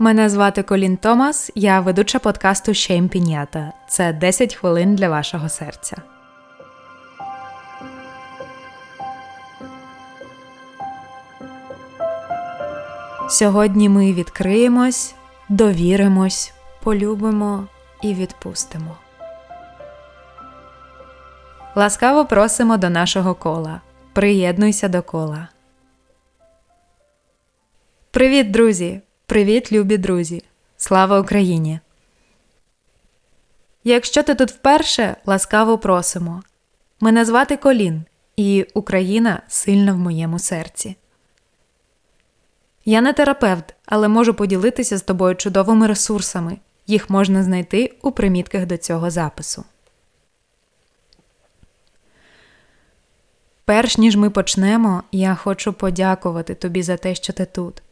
Мене звати Колін Томас, я ведуча подкасту Shame Пінята. Це 10 хвилин для вашого серця. Сьогодні ми відкриємось, довіримось, полюбимо і відпустимо. Ласкаво просимо до нашого кола. Приєднуйся до кола. Привіт, друзі! Привіт, любі друзі! Слава Україні! Якщо ти тут вперше, ласкаво просимо. Мене звати Колін, і Україна сильна в моєму серці. Я не терапевт, але можу поділитися з тобою чудовими ресурсами. Їх можна знайти у примітках до цього запису. Перш ніж ми почнемо, я хочу подякувати тобі за те, що ти тут.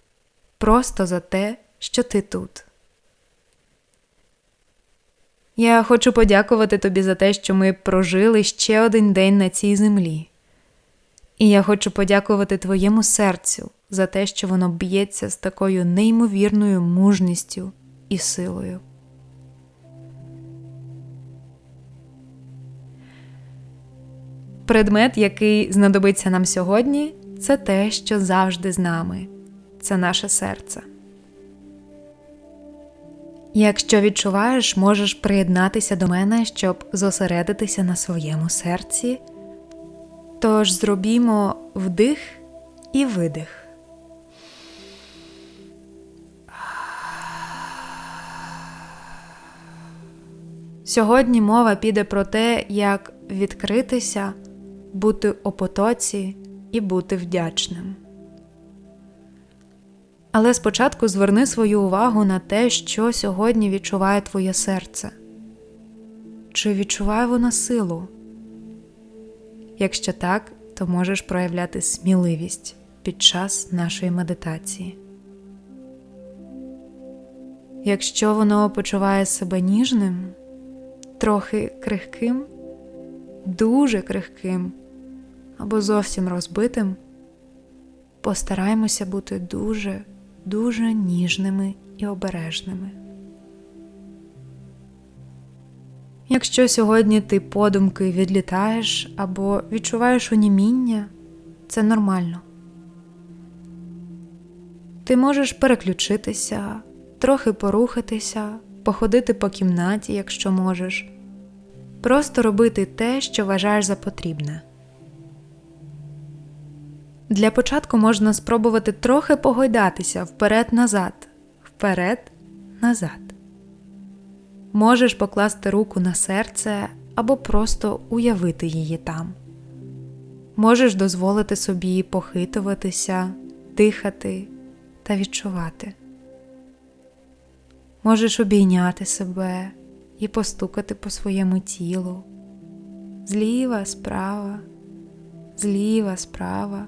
Просто за те, що ти тут. Я хочу подякувати тобі за те, що ми прожили ще один день на цій землі. І я хочу подякувати твоєму серцю за те, що воно б'ється з такою неймовірною мужністю і силою. Предмет, який знадобиться нам сьогодні, це те, що завжди з нами це наше серце. Якщо відчуваєш, можеш приєднатися до мене, щоб зосередитися на своєму серці. Тож зробімо вдих і видих. Сьогодні мова піде про те, як відкритися, бути у потоці і бути вдячним. Але спочатку зверни свою увагу на те, що сьогодні відчуває твоє серце. Чи відчуває воно силу? Якщо так, то можеш проявляти сміливість під час нашої медитації. Якщо воно почуває себе ніжним, трохи крихким, дуже крихким або зовсім розбитим, постараємося бути дуже, дуже ніжними і обережними. Якщо сьогодні ти подумки відлітаєш або відчуваєш уніміння, це нормально. Ти можеш переключитися, трохи порухатися, походити по кімнаті, якщо можеш, просто робити те, що вважаєш за потрібне. Для початку можна спробувати трохи погойдатися вперед-назад, вперед-назад. Можеш покласти руку на серце або просто уявити її там. Можеш дозволити собі похитуватися, дихати та відчувати. Можеш обійняти себе і постукати по своєму тілу зліва, справа, зліва, справа.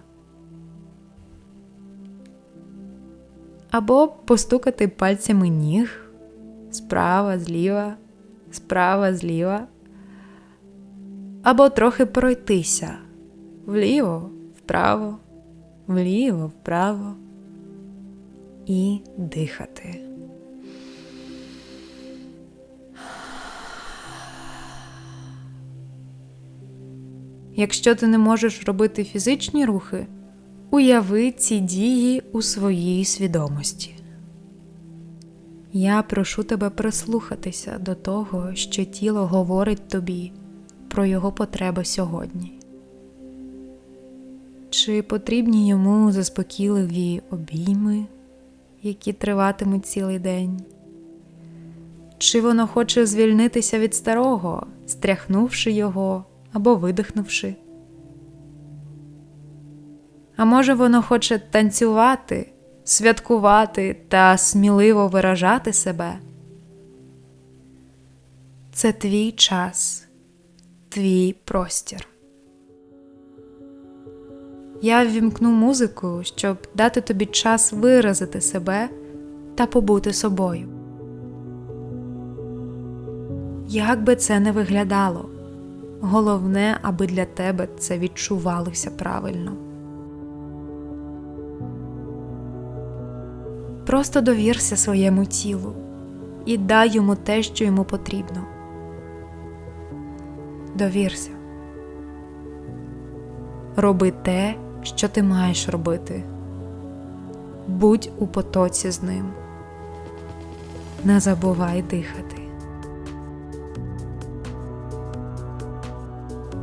Або постукати пальцями ніг. Справа, зліва, справа, зліва, або трохи пройтися. Вліво, вправо, вліво, вправо. І дихати. Якщо ти не можеш робити фізичні рухи, уяви ці дії у своїй свідомості. Я прошу тебе прислухатися до того, що тіло говорить тобі про його потреби сьогодні. Чи потрібні йому заспокійливі обійми, які триватимуть цілий день? Чи воно хоче звільнитися від старого, стряхнувши його або видихнувши? А може, воно хоче танцювати? святкувати та сміливо виражати себе. Це твій час, твій простір. Я ввімкну музику, щоб дати тобі час виразити себе та побути собою. Як би це не виглядало, головне, аби для тебе це відчувалося правильно. Просто довірся своєму тілу і дай йому те, що йому потрібно. Довірся. Роби те, що ти маєш робити. Будь у потоці з ним. Не забувай дихати.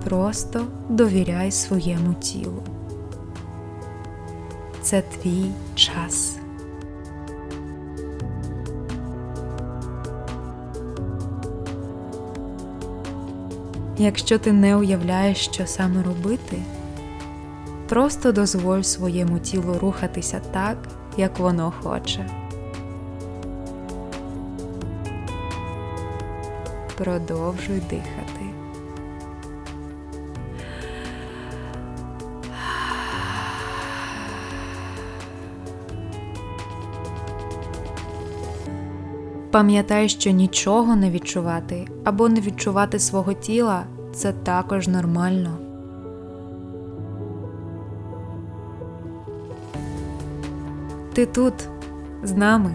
Просто довіряй своєму тілу. Це твій час. Якщо ти не уявляєш, що саме робити, просто дозволь своєму тілу рухатися так, як воно хоче. Продовжуй дихати. Пам'ятай, що нічого не відчувати або не відчувати свого тіла це також нормально. Ти тут з нами,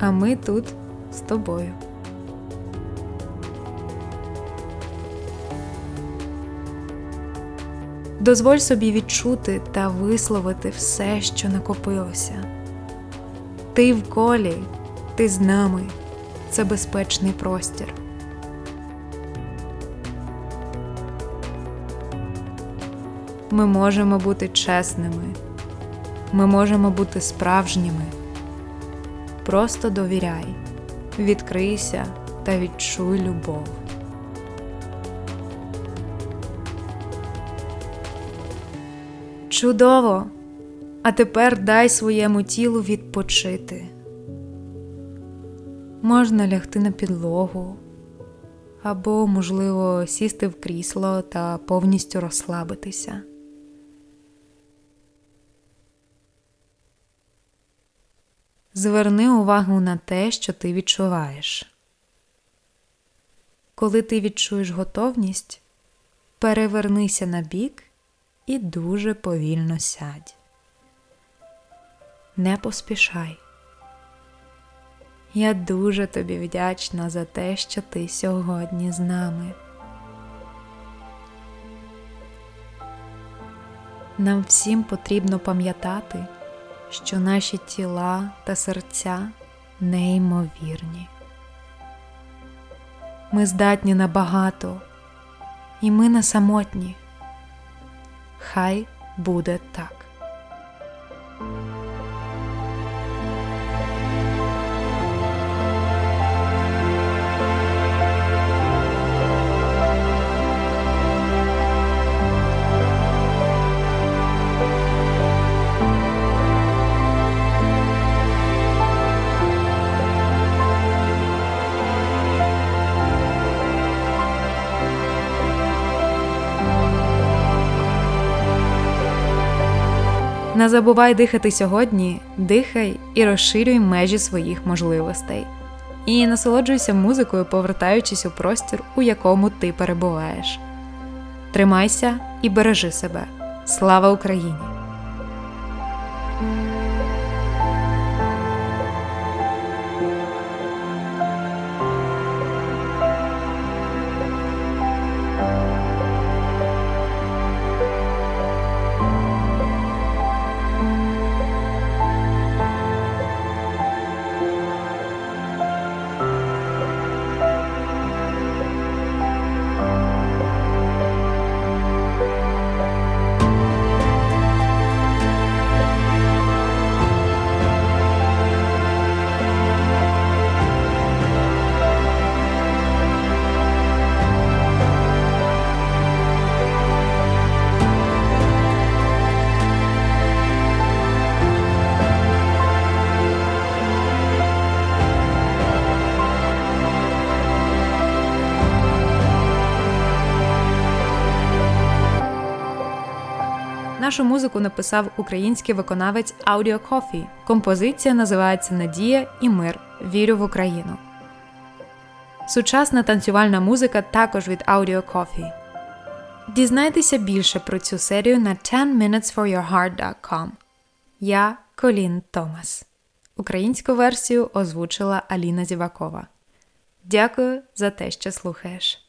а ми тут з тобою. Дозволь собі відчути та висловити все, що накопилося. Ти в колі, ти з нами, це безпечний простір. Ми можемо бути чесними, ми можемо бути справжніми. Просто довіряй, відкрийся та відчуй любов. Чудово! А тепер дай своєму тілу відпочити. Можна лягти на підлогу або, можливо, сісти в крісло та повністю розслабитися. Зверни увагу на те, що ти відчуваєш. Коли ти відчуєш готовність, перевернися на бік і дуже повільно сядь. Не поспішай. Я дуже тобі вдячна за те, що ти сьогодні з нами. Нам всім потрібно пам'ятати, що наші тіла та серця неймовірні. Ми здатні на багато, і ми не самотні. Хай буде так. Не забувай дихати сьогодні, дихай і розширюй межі своїх можливостей. І насолоджуйся музикою, повертаючись у простір, у якому ти перебуваєш. Тримайся і бережи себе. Слава Україні! Нашу музику написав український виконавець Audio Coffee. Композиція називається Надія і мир. Вірю в Україну. Сучасна танцювальна музика також від Audio Coffee. Дізнайтеся більше про цю серію на 10minutesforyourheart.com. Я Колін Томас. Українську версію озвучила Аліна Зівакова. Дякую за те, що слухаєш.